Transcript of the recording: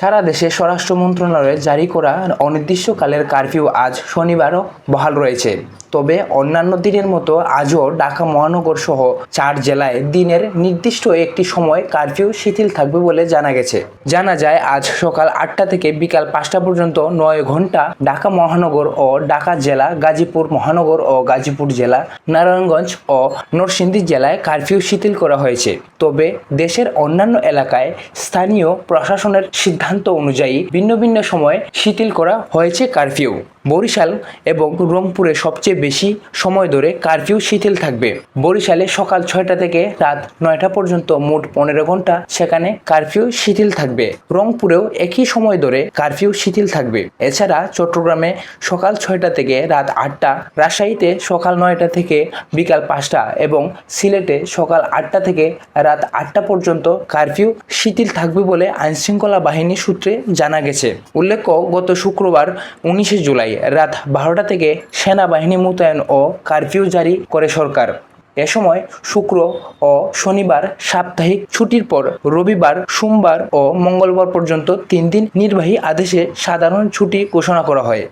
সারা দেশে স্বরাষ্ট্র মন্ত্রণালয়ে জারি করা অনির্দিষ্টকালের কারফিউ আজ শনিবারও বহাল রয়েছে। তবে অন্যান্য দিনের মতো আজও ঢাকা মহানগর সহ চার জেলায় দিনের নির্দিষ্ট একটি সময় কারফিউ শিথিল থাকবে বলে জানা গেছে। জানা যায়, আজ সকাল আটটা থেকে বিকাল পাঁচটা পর্যন্ত নয় ঘণ্টা ঢাকা মহানগর ও ঢাকা জেলা, গাজীপুর মহানগর ও গাজীপুর জেলা, নারায়ণগঞ্জ ও নরসিংদী জেলায় কারফিউ শিথিল করা হয়েছে। তবে দেশের অন্যান্য এলাকায় স্থানীয় প্রশাসনের সিদ্ধান্ত অনুযায়ী ভিন্ন ভিন্ন সময়ে শিথিল করা হয়েছে কারফিউ। বরিশাল এবং রংপুরে সবচেয়ে বেশি সময় ধরে কারফিউ শিথিল থাকবে। বরিশালে সকাল ছয়টা থেকে রাত নয়টা পর্যন্ত মোট পনেরো ঘণ্টা সেখানে কারফিউ শিথিল থাকবে। রংপুরেও একই সময় ধরে কারফিউ শিথিল থাকবে। এছাড়া চট্টগ্রামে সকাল ছয়টা থেকে রাত আটটা, রাজশাহীতে সকাল নয়টা থেকে বিকাল পাঁচটা এবং সিলেটে সকাল আটটা থেকে রাত আটটা পর্যন্ত কারফিউ শিথিল থাকবে বলে আইনশৃঙ্খলা বাহিনী সূত্রে জানা গেছে। উল্লেখ্য, গত শুক্রবার উনিশে জুলাই রাত বারোটা থেকে সেনাবাহিনী মোতায়েন ও কারফিউ জারি করে সরকার। এ সময় শুক্র ও শনিবার সাপ্তাহিক ছুটির পর রবিবার, সোমবার ও মঙ্গলবার পর্যন্ত তিন দিন নির্বাহী আদেশে সাধারণ ছুটি ঘোষণা করা হয়।